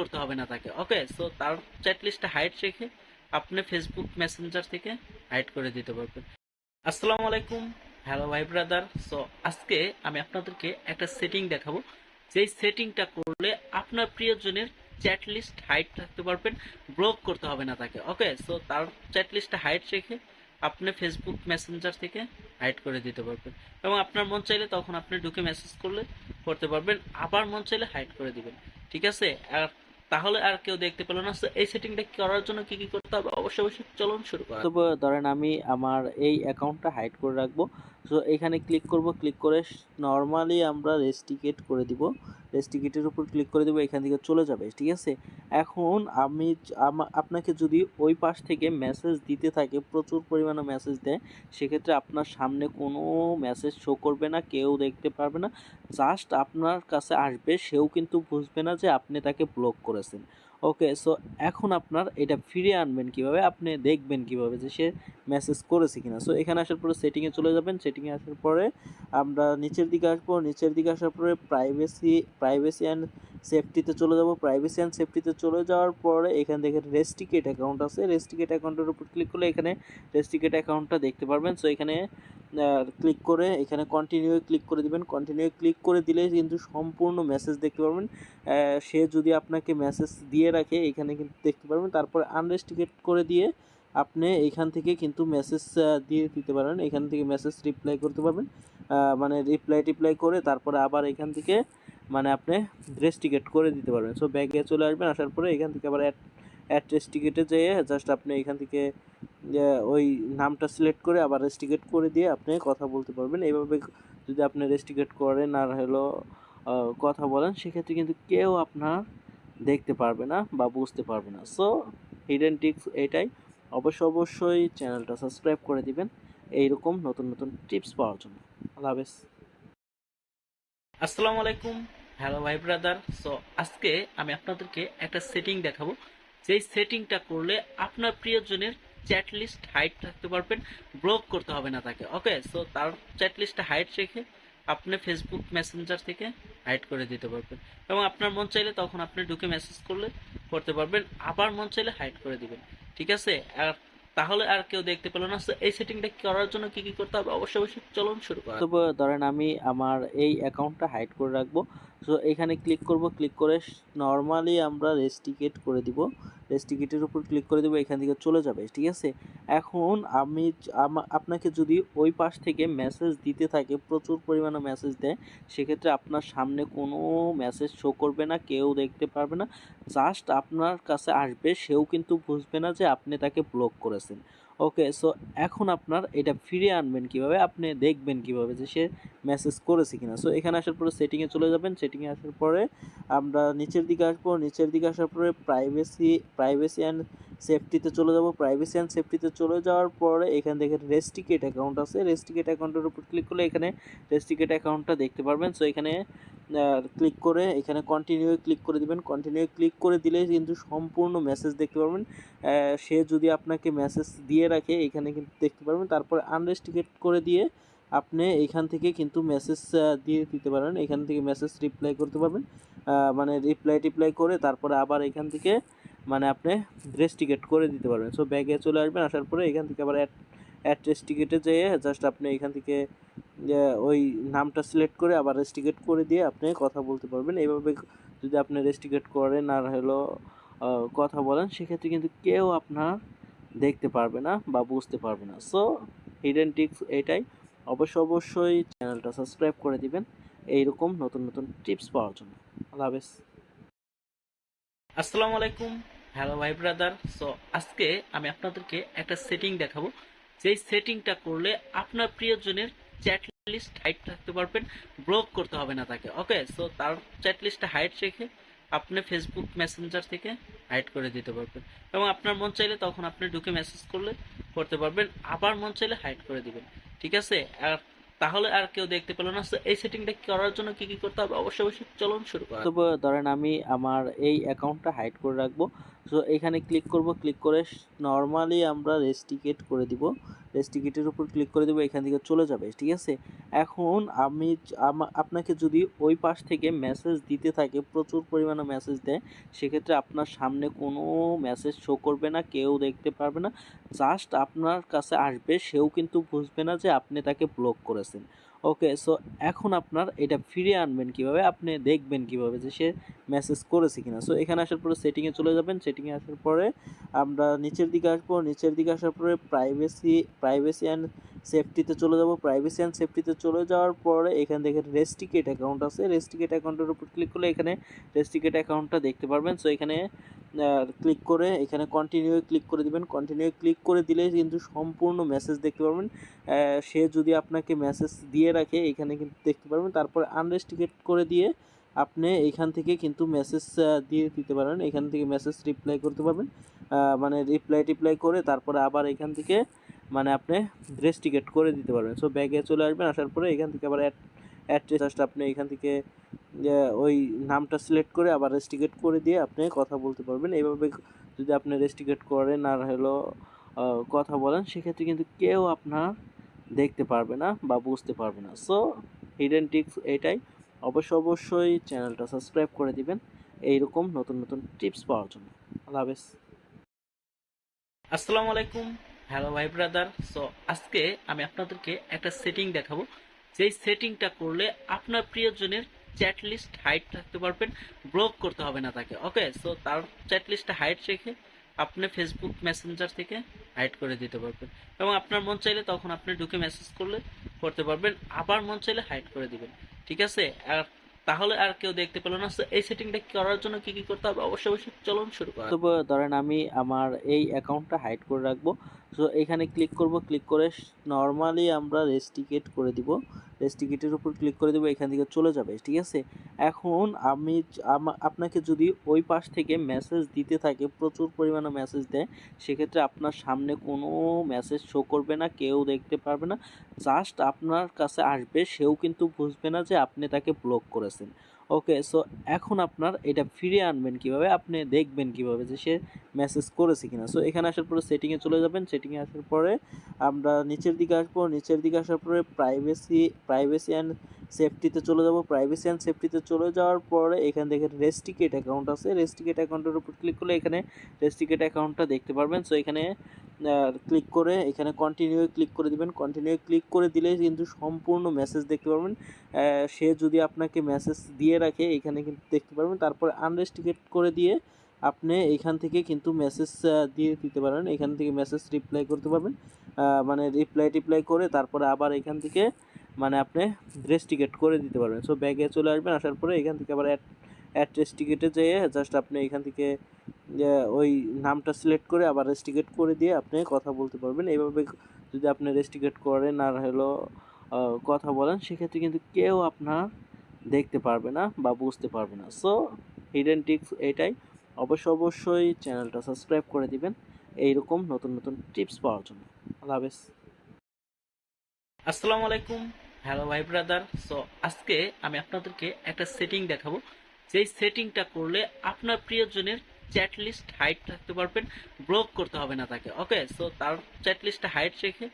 করতে হবে না তাকে। ওকে সো তার চ্যাট লিস্টটা হাইড রেখে আপনি ফেসবুক মেসেঞ্জার থেকে হাইড করে দিতে পারবেন। আসসালামু আলাইকুম। হ্যালো ভাই ব্রাদার সো আজকে আমি আপনাদেরকে একটা সেটিং দেখাবো। যেই সেটিংটা করলে আপনার প্রিয়জনের চ্যাট লিস্ট হাইড রাখতে পারবেন ব্লক করতে হবে না তাকে। ওকে সো তার চ্যাট লিস্টটা হাইড রেখে আপনি ফেসবুক মেসেঞ্জার থেকে হাইড করে দিতে পারবেন। এবং আপনার মন চাইলে তখন আপনি ঢুকে মেসেজ করলে করতে পারবেন। আবার মন চাইলে হাইড করে দিবেন। ঠিক আছে? আর তাহলে আর কেউ দেখতে পেল না। এই সেটিংটা করার জন্য কি কি করতে হবে? অবশ্যই অবশ্যই চলুন শুরু করা তবে ধরেন আমি আমার এই অ্যাকাউন্টটা হাইড করে রাখব। সো এখানে ক্লিক করব ক্লিক করে নর্মালি আমরা রেস্টিকেট করে দিব। রেস্টিকেটের উপর ক্লিক করে দেবো, এখান থেকে চলে যাবে, ঠিক আছে? এখন আমি আপনাকে যদি ওই পাশ থেকে মেসেজ দিতে থাকে, প্রচুর পরিমাণে মেসেজ দেয়, সেক্ষেত্রে আপনার সামনে কোনো মেসেজ শো করবে না, কেউ দেখতে পারবে না। জাস্ট আপনার কাছে আসবে, সেও কিন্তু বুঝবে না যে আপনি তাকে ব্লক করেছেন। ওকে সো এখন আপনার এটা ফিরে আনবেন কীভাবে? আপনি দেখবেন কীভাবে যে সে মেসেজ করেছে কিনা। সো এখানে আসার পরে সেটিংয়ে চলে যাবেন। সেটিংয়ে আসার পরে আমরা নিচের দিকে আসব। নিচের দিকে আসার পরে প্রাইভেসি প্রাইভেসি অ্যান্ড সেফটিতে চলে যাব। প্রাইভেসি অ্যান্ড সেফটিতে চলে যাওয়ার পরে এখান থেকে রেস্টিকেট অ্যাকাউন্ট আছে। রেস্টিকেট অ্যাকাউন্টের উপর ক্লিক করলে এখানে রেস্টিকেট অ্যাকাউন্টটা দেখতে পারবেন। সো এখানে ক্লিক করে এখানে কন্টিনিউ ক্লিক করে দিবেন। কন্টিনিউ ক্লিক করে দিলে কিন্তু সম্পূর্ণ মেসেজ দেখতে পারবেন। সে যদি আপনাকে মেসেজ দিয়ে রাখে, এখানে কিন্তু দেখতে পারবেন। তারপরে আনরেস্টিকেট করে দিয়ে আপনি এখান থেকে কিন্তু মেসেজ দিয়ে দিতে পারেন। এখান থেকে মেসেজ রিপ্লাই করতে পারবেন। মানে রিপ্লাই টিপ্লাই করে তারপরে আবার এখান থেকে মানে আপনি রেস্টিকেট করে দিতে পারবেন। সো ব্যাগে চলে আসবেন। আসার পরে এখান থেকে আবার অ্যাড অ্যাড রেস্টিকেটে যেয়ে জাস্ট আপনি এখান থেকে ওই নামটা সিলেক্ট করে আবার রেস্টিকেট করে দিয়ে আপনি কথা বলতে পারবেন। এইভাবে যদি আপনি রেস্টিকেট করেন আর হলো কথা বলেন, সেক্ষেত্রে কিন্তু কেউ আপনার দেখতে পারবে না বা বুঝতে পারবে না। সো হিডেন টিপস এটাই। অবশ্যই অবশ্যই চ্যানেলটা সাবস্ক্রাইব করে দিবেন। এইরকম নতুন নতুন টিপস পাওয়ার জন্য। আল্লাহ হাফেজ। আসসালামু আলাইকুম। হ্যালো ভাই ব্রাদার সো আজকে আমি আপনাদেরকে একটা সেটিং দেখাবো। যেই সেটিংটা করলে আপনার প্রিয়জনের চ্যাট লিস্ট হাইড রাখতে পারবেন ব্লক করতে হবে না তাকে ওকে সো তার চ্যাট লিস্টটা হাইড রেখে আপনি ফেসবুক মেসেঞ্জার থেকে হাইড করে দিতে পারবেন। এবং আপনার মন চাইলে তখন আপনি ঢুকে মেসেজ করলে, করতে পারবেন। আবার মন চাইলে হাইড করে দিবেন, ঠিক আছে? আর তাহলে আর কেউ দেখতে পেল না। এই সেটিংটা করার জন্য কি কি করতে হবে? অবশ্যই অবশ্যই চলুন শুরু করা তবে ধরেন আমি আমার এই অ্যাকাউন্টটা হাইড করে রাখব। সো এখানে ক্লিক করব ক্লিক করে নর্মালি আমরা রেস্টিকেট করে দিব। রেস্টিকেটের উপর ক্লিক করে দেবো, এখান থেকে চলে যাবে, ঠিক আছে? এখন আমি আপনাকে যদি ওই পাশ থেকে মেসেজ দিতে থাকে, প্রচুর পরিমাণে মেসেজ দেয়, সেক্ষেত্রে আপনার সামনে কোনো মেসেজ শো করবে না, কেউ দেখতে পারবে না। জাস্ট আপনার কাছে আসবে, সেও কিন্তু বুঝবে না যে আপনি তাকে ব্লক করেছেন। ওকে সো এখন আপনার এটা ফিরে আনবেন কীভাবে? আপনি দেখবেন কীভাবে যে সে মেসেজ করেছে কিনা। সো এখানে আসার পরে সেটিংয়ে চলে যাবেন। সেটিংয়ে আসার পরে আমরা নিচের দিকে আসব। নিচের দিকে আসার পরে প্রাইভেসি প্রাইভেসি অ্যান্ড সেফটিতে চলে যাব প্রাইভেসি অ্যান্ড সেফটিতে চলে যাওয়ার পরে এখান থেকে রেস্টিকেট অ্যাকাউন্ট আছে। রেস্টিকেট অ্যাকাউন্টের উপর ক্লিক করলে এখানে রেস্টিকেট অ্যাকাউন্টটা দেখতে পারবেন। সো এখানে ক্লিক করে এখানে কন্টিনিউ ক্লিক করে দিবেন। কন্টিনিউ ক্লিক করে দিলে কিন্তু সম্পূর্ণ মেসেজ দেখতে পারবেন। সে যদি আপনাকে মেসেজ দিয়ে রাখে, এখানে কিন্তু দেখতে পারবেন। তারপরে আনরেস্টিকেট করে দিয়ে আপনি এখান থেকে কিন্তু মেসেজ দিয়ে দিতে পারেন। এখান থেকে মেসেজ রিপ্লাই করতে পারবেন। মানে রিপ্লাই টিপ্লাই করে তারপরে আবার এখান থেকে মানে আপনি রেস্টিকেট করে দিতে পারবেন। সো ব্যাগে চলে আসবেন, আসার পরে এখান থেকে আবার অ্যাড অ্যাড রেস্টিকেটে যেয়ে জাস্ট আপনি এখান থেকে ওই নামটা সিলেক্ট করে আবার রেস্টিকেট করে দিয়ে আপনি কথা বলতে পারবেন। এইভাবে যদি আপনি রেস্টিকেট করেন আর হলো কথা বলেন, সেক্ষেত্রে কিন্তু কেউ আপনার দেখতে পারবে না বা বুঝতে পারবে না। সো হিডেন টিপস এটাই। অবশ্য অবশ্যই চ্যানেলটা সাবস্ক্রাইব করে দিবেন। এইরকম নতুন নতুন টিপস পাওয়ার জন্য। আল্লাহ হাফেজ। আসসালামু আলাইকুম। হ্যালো ভাই ব্রাদার সো আজকে আমি আপনাদেরকে একটা সেটিং দেখাবো। যেই সেটিংটা করলে আপনার প্রিয়জনের চ্যাট লিস্ট হাইড রাখতে পারবেন ব্লক করতে হবে না তাকে ওকে সো তার চ্যাট লিস্টটা হাইড রেখে আপনি ফেসবুক মেসেঞ্জার থেকে হাইড করে দিতে পারবেন। এবং আপনার মন চাইলে তখন আপনি ঢুকে মেসেজ করলে করতে পারবেন, আবার মন চাইলে হাইড করে দিবেন, ঠিক আছে? আর তাহলে আর কেউ দেখতে পেল না। এই সেটিংটা করার জন্য কি কি করতে হবে? অবশ্যই অবশ্যই চলুন শুরু করা। তবে ধরেন আমি আমার এই অ্যাকাউন্টটা হাইড করে রাখব। সো এখানে ক্লিক করব। ক্লিক করে নর্মালি আমরা রেস্টিকেট করে দিব। রেস্টিকেটের উপর ক্লিক করে দেবো, এখান থেকে চলে যাবে, ঠিক আছে? এখন আমি আপনাকে যদি ওই পাশ থেকে মেসেজ দিতে থাকে, প্রচুর পরিমাণে মেসেজ দেয়, সেক্ষেত্রে আপনার সামনে কোনো মেসেজ শো করবে না, কেউ দেখতে পারবে না। জাস্ট আপনার কাছে আসবে, সেও কিন্তু বুঝবে না যে আপনি তাকে ব্লক করেছেন। ওকে, সো এখন আপনার এটা ফিরে আনবেন কীভাবে? আপনি দেখবেন কীভাবে যে সে মেসেজ করেছে কিনা। সো এখানে আসার পরে সেটিংয়ে চলে যাবেন। সেটিংয়ে আসার পরে আমরা নিচের দিকে আসব। নিচের দিকে আসার পরে প্রাইভেসি প্রাইভেসি অ্যান্ড সেফটিতে চলে যাব। প্রাইভেসি অ্যান্ড সেফটিতে চলে যাওয়ার পরে এখান থেকে রেস্টিকেট অ্যাকাউন্ট আছে। রেস্টিকেট অ্যাকাউন্টের উপর ক্লিক করলে এখানে রেস্টিকেট অ্যাকাউন্টটা দেখতে পারবেন। সো এখানে ক্লিক করে এখানে কন্টিনিউ ক্লিক করে দিবেন। কন্টিনিউ ক্লিক করে দিলে কিন্তু সম্পূর্ণ মেসেজ দেখতে পারবেন। সে যদি আপনাকে মেসেজ দিয়ে রাখে, এখানে কিন্তু দেখতে পারবেন। তারপরে আনরেস্টিকেট করে দিয়ে আপনি এখান থেকে কিন্তু মেসেজ দিয়ে দিতে পারেন। এখান থেকে মেসেজ রিপ্লাই করতে পারবেন। মানে রিপ্লাই টিপ্লাই করে তারপরে আবার এখান থেকে মানে আপনি রেস্টিকেট করে দিতে পারবেন। সো ব্যাগে চলে আসবেন। আসার পরে এখান থেকে আবার অ্যাড অ্যাড্রেস আপনি এখান থেকে ওই নামটা সিলেক্ট করে আবার রেস্টিকেট করে দিয়ে আপনি কথা বলতে পারবেন। এইভাবে যদি আপনি রেস্টিকেট করেন আর হলো কথা বলেন, সেক্ষেত্রে কিন্তু কেউ আপনার দেখতে পারবে না বা বুঝতে পারবে না। সো হিডেন টিপস এটাই। অবশ্যই অবশ্যই চ্যানেলটা সাবস্ক্রাইব করে দিবেন। এইরকম নতুন নতুন টিপস পাওয়ার জন্য। আল্লাহ হাফেজ। আসসালামু আলাইকুম হ্যালো ভাই ব্রাদার সো আজকে আমি আপনাদেরকে একটা সেটিং দেখাবো। যেই সেটিংটা করলে আপনার প্রিয়জনের চ্যাট লিস্ট হাইড রাখতে পারবেন। ব্লক করতে হবে না তাকে ওকে সো তার চ্যাট লিস্টে হাইড রেখে আপনি ফেসবুক মেসেঞ্জার থেকে হাইড করে দিতে পারবেন। এবং আপনার মন চাইলে তখন আপনি ঢুকে মেসেজ করলে, করতে পারবেন। আবার মন চাইলে হাইড করে দিবেন, ঠিক আছে? আর তাহলে আর কেউ দেখতে পেল না। এই সেটিংটা করার জন্য কি কি করতে হবে? অবশ্যই অবশ্যই চলুন শুরু করা। তবে ধরেন আমি আমার এই অ্যাকাউন্টটা হাইড করে রাখব। সো এখানে ক্লিক করব ক্লিক করে নর্মালি আমরা রেস্টিকেট করে দিব। রেস্টিকেটের উপর ক্লিক করে দেবো, এখান থেকে চলে যাবে, ঠিক আছে? এখন আমি আপনাকে যদি ওই পাশ থেকে মেসেজ দিতে থাকে, প্রচুর পরিমাণে মেসেজ দেয়, সেক্ষেত্রে আপনার সামনে কোনো মেসেজ শো করবে না, কেউ দেখতে পারবে না। জাস্ট আপনার কাছে আসবে, সেও কিন্তু বুঝবে না যে আপনি তাকে ব্লক করেছেন। ওকে সো এখন আপনার এটা ফিরে আনবেন কীভাবে? আপনি দেখবেন কীভাবে যে সে মেসেজ করেছে কিনা। সো এখানে আসার পরে সেটিংয়ে চলে যাবেন। সেটিংয়ে আসার পরে আমরা নিচের দিকে আসব। নিচের দিকে আসার পরে প্রাইভেসি প্রাইভেসি অ্যান্ড সেফটিতে চলে যাব প্রাইভেসি অ্যান্ড সেফটিতে চলে যাওয়ার পরে এখান থেকে রেস্টিকেট অ্যাকাউন্ট আছে। রেস্টিকেট অ্যাকাউন্টের উপর ক্লিক করলে এখানে রেস্টিকেট অ্যাকাউন্টটা দেখতে পারবেন। সো এখানে ক্লিক করে এখানে কন্টিনিউ ক্লিক করে দিবেন। কন্টিনিউ ক্লিক করে দিলে কিন্তু সম্পূর্ণ মেসেজ দেখতে পারবেন। সে যদি আপনাকে মেসেজ দিয়ে রাখে, এখানে কিন্তু দেখতে পারবেন। তারপরে আনরেস্টিকেট করে দিয়ে আপনি এখান থেকে কিন্তু মেসেজ দিয়ে দিতে পারেন। এখান থেকে মেসেজ রিপ্লাই করতে পারবেন। মানে রিপ্লাই টিপ্লাই করে তারপরে আবার এখান থেকে মানে আপনি রেস্টিকেট করে দিতে পারবেন। সো ব্যাগে চলে আসবেন, আসার পরে এখান থেকে আবার অ্যাড রেস্টিকেটে যেয়ে জাস্ট আপনি এখান থেকে ওই নামটা সিলেক্ট করে আবার রেস্টিকেট করে দিয়ে আপনি কথা বলতে পারবেন। এইভাবে যদি আপনি রেস্টিকেট করেন আর হলো কথা বলেন, সেক্ষেত্রে কিন্তু কেউ আপনার দেখতে পারবে না বা বুঝতে পারবে না। সো হিডেন টিপস এটাই। অবশ্য অবশ্যই চ্যানেলটা সাবস্ক্রাইব করে দিবেন। এইরকম নতুন নতুন টিপস পাওয়ার জন্য। আল্লাহ হাফেজ। আসসালামু আলাইকুম। হ্যালো ভাই ব্রাদার সো আজকে আমি আপনাদেরকে একটা সেটিং দেখাবো। যেই সেটিংটা করলে আপনার প্রিয়জনের চ্যাট লিস্ট হাইড রাখতে পারবেন ব্লক করতে হবে না তাকে ওকে সো তার চ্যাট লিস্টে হাইড রেখে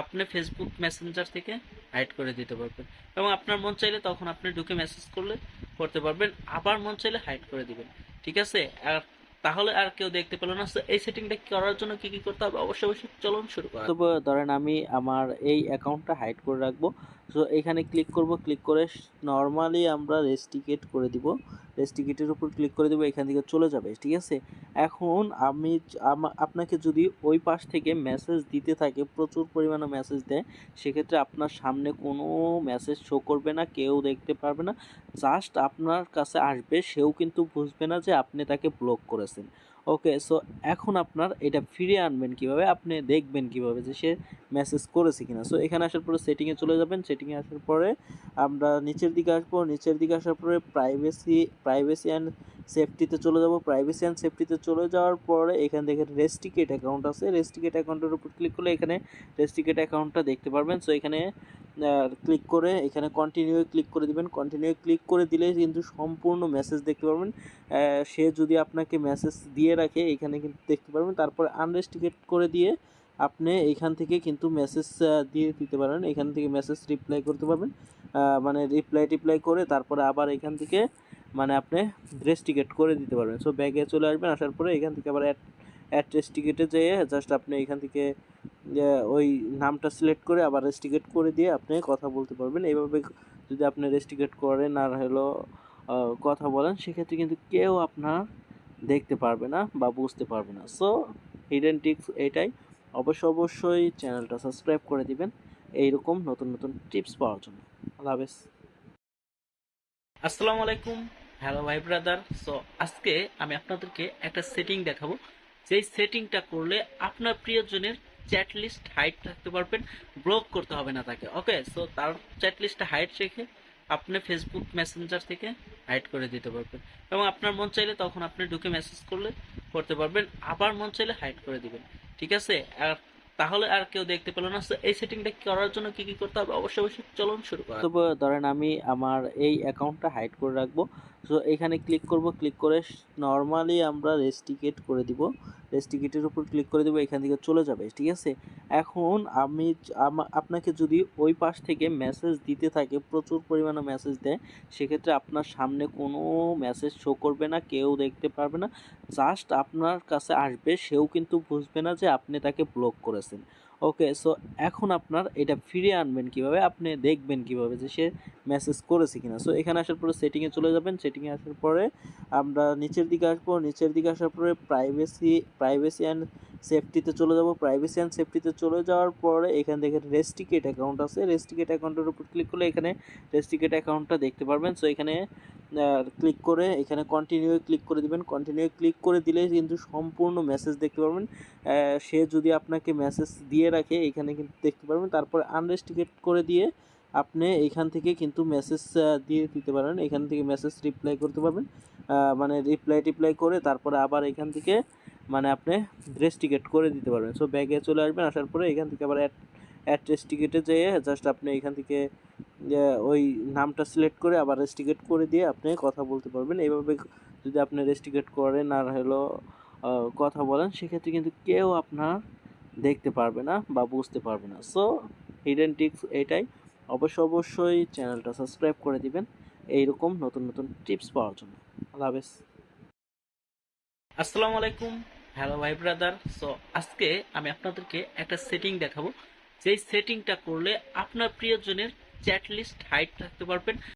আপনি ফেসবুক মেসেঞ্জার থেকে হাইড করে দিতে পারবেন। এবং আপনার মন চাইলে তখন আপনি ঢুকে মেসেজ করলে করতে পারবেন, আবার মন চাইলে হাইড করে দিবেন, ঠিক আছে? আর তাহলে আর কেউ দেখতে পেল না। এই সেটিংটা করার জন্য কি কি করতে হবে? অবশ্যই অবশ্যই চলুন শুরু করা। তবে ধরেন আমি আমার এই অ্যাকাউন্টটা হাইড করে রাখব। সো এখানে ক্লিক করব ক্লিক করে নর্মালি আমরা রেস্টিকেট করে দিব। রেস্টিকেটের উপর ক্লিক করে দেবো, এখান থেকে চলে যাবে, ঠিক আছে? এখন আমি আপনাকে যদি ওই পাশ থেকে মেসেজ দিতে থাকে, প্রচুর পরিমাণে মেসেজ দেয়, সেক্ষেত্রে আপনার সামনে কোনো মেসেজ শো করবে না, কেউ দেখতে পারবে না। জাস্ট আপনার কাছে আসবে, সেও কিন্তু বুঝবে না যে আপনি তাকে ব্লক করেছেন। ওকে সো এখন আপনার এটা ফিরিয়ে আনবেন কীভাবে? আপনি দেখবেন কীভাবে যে সে মেসেজ করেছে কিনা। সো এখানে আসার পরে সেটিংয়ে চলে যাবেন। সেটিংয়ে আসার পরে আমরা নিচের দিকে আসব। নিচের দিকে আসার পরে প্রাইভেসি প্রাইভেসি অ্যান্ড সেফটিতে চলে যাব। প্রাইভেসি অ্যান্ড সেফটিতে চলে যাওয়ার পরে এখান থেকে রেস্টিকেট অ্যাকাউন্ট আছে। রেস্টিকেট অ্যাকাউন্টের উপর ক্লিক করলে এখানে রেস্টিকেট অ্যাকাউন্টটা দেখতে পারবেন। সো এখানে ক্লিক করে এখানে কন্টিনিউ ক্লিক করে দিবেন। কন্টিনিউ ক্লিক করে দিলে কিন্তু সম্পূর্ণ মেসেজ দেখতে পারবেন। সে যদি আপনাকে মেসেজ দিয়ে রাখে, এখানে কিন্তু দেখতে পারবেন। তারপরে আনরেস্টিকেট করে দিয়ে আপনি এইখান থেকে কিন্তু মেসেজ দিয়ে দিতে পারেন। এখান থেকে মেসেজ রিপ্লাই করতে পারবেন। মানে রিপ্লাই টিপ্লাই করে তারপরে আবার এখান থেকে মানে আপনি রেস্টিকেট করে দিতে পারবেন। সো ব্যাগে চলে আসবেন। আসার পরে এখান থেকে আবার অ্যাড অ্যাড রেস্টিকেটে যেয়ে জাস্ট আপনি এখান থেকে ওই নামটা সিলেক্ট করে আবার রেস্টিকেট করে দিয়ে আপনি কথা বলতে পারবেন। এইভাবে যদি আপনি রেস্টিকেট করেন আর হলো কথা বলেন, সেক্ষেত্রে কিন্তু কেউ আপনার দেখতে পারবে না বা বুঝতে পারবে না। সো হিডেন টিপস এটাই। অবশ্যই অবশ্যই চ্যানেলটা সাবস্ক্রাইব করে দিবেন। এইরকম নতুন নতুন টিপস পাওয়ার জন্য। আল্লাহ হাফেজ। আসসালামু আলাইকুম। হ্যালো ভাই ব্রাদার সো আজকে আমি আপনাদেরকে একটা সেটিং দেখাবো। যেই সেটিংটা করলে আপনার প্রিয়জনের চ্যাট লিস্ট হাইট থাকতে পারবেন। ব্লক করতে হবে না তাকে ওকে সো তার চ্যাট লিস্টটা হাইট রেখে আপনি ফেসবুক মেসেঞ্জার থেকে হাইট করে দিতে পারবেন। এবং আপনার মন চাইলে তখন আপনি ঢুকে মেসেজ করলে, করতে পারবেন। আবার মন চাইলে হাইট করে দিবেন। ঠিক আছে? আর তাহলে আর কেউ দেখতে পেল না। এই সেটিংটা করার জন্য কি কি করতে হবে? অবশ্যই অবশ্যই চলুন শুরু করা। তবে ধরেন আমি আমার এই অ্যাকাউন্টটা হাইড করে রাখব। সো এখানে ক্লিক করব। ক্লিক করে নর্মালি আমরা রেস্টিকেট করে দিব। রেস্টিকেটের উপর ক্লিক করে দেবো। এখান থেকে চলে যাবে, ঠিক আছে? এখন আমা- আপনাকে যদি ওই পাশ থেকে মেসেজ দিতে থাকে, প্রচুর পরিমাণে মেসেজ দেয়, সেক্ষেত্রে আপনার সামনে কোনো মেসেজ শো করবে না, কেউ দেখতে পারবে না। জাস্ট আপনার কাছে আসবে, সেও কিন্তু বুঝবে না যে আপনি তাকে ব্লক করেছেন। ওকে, সো এখন আপনার এটা ফিরিয়ে আনবেন কীভাবে? আপনি দেখবেন কীভাবে যে সে মেসেজ করেছে কিনা। সো এখানে আসার পরে সেটিংয়ে চলে যাবেন। সেটিংয়ে আসার পরে আমরা নিচের দিকে আসব। নিচের দিকে আসার পরে প্রাইভেসি প্রাইভেসি অ্যান্ড সেফটিতে চলে যাব। প্রাইভেসি অ্যান্ড সেফটিতে চলে যাওয়ার পরে এখান থেকে রেস্টিকেট অ্যাকাউন্ট আছে। রেস্টিকেট অ্যাকাউন্টের উপর ক্লিক করলে এখানে রেস্টিকেট অ্যাকাউন্টটা দেখতে পারবেন। সো এখানে ক্লিক করে এখানে কন্টিনিউ ক্লিক করে দিবেন। কন্টিনিউ ক্লিক করে দিলে কিন্তু সম্পূর্ণ মেসেজ দেখতে পারবেন। সে যদি আপনাকে মেসেজ দিয়ে রাখে, এখানে কিন্তু দেখতে পারবেন। তারপরে আনরেস্টিকেট করে দিয়ে আপনি এখান থেকে কিন্তু মেসেজ দিয়ে দিতে পারেন। এখান থেকে মেসেজ রিপ্লাই করতে পারবেন। মানে রিপ্লাই টিপ্লাই করে তারপরে আবার এখান থেকে মানে আপনি রেস্টিকেট করে দিতে পারবেন। সো ব্যাগে চলে আসবেন। আসার পরে এখান থেকে আবার অ্যাড অ্যাড রেস্টিকেটে যেয়ে জাস্ট আপনি এখান থেকে ওই নামটা সিলেক্ট করে আবার রেস্টিকেট করে দিয়ে আপনি কথা বলতে পারবেন। এইভাবে যদি আপনি রেস্টিকেট করেন আর হলো কথা বলেন, সেক্ষেত্রে কিন্তু কেউ আপনার দেখতে পারবে না বা বুঝতে পারবে না। সো হিডেন টিপস এটাই। অবশ্য অবশ্যই চ্যানেলটা সাবস্ক্রাইব করে দিবেন। এইরকম নতুন নতুন টিপস পাওয়ার জন্য। আল্লাহ হাফেজ। আসসালামু আলাইকুম। হ্যালো ভাই ব্রাদার সো আজকে আমি আপনাদেরকে একটা সেটিং দেখাবো। যেই সেটিংটা করলে আপনার প্রিয়জনের চ্যাট লিস্ট হাইট রাখতে পারবেন।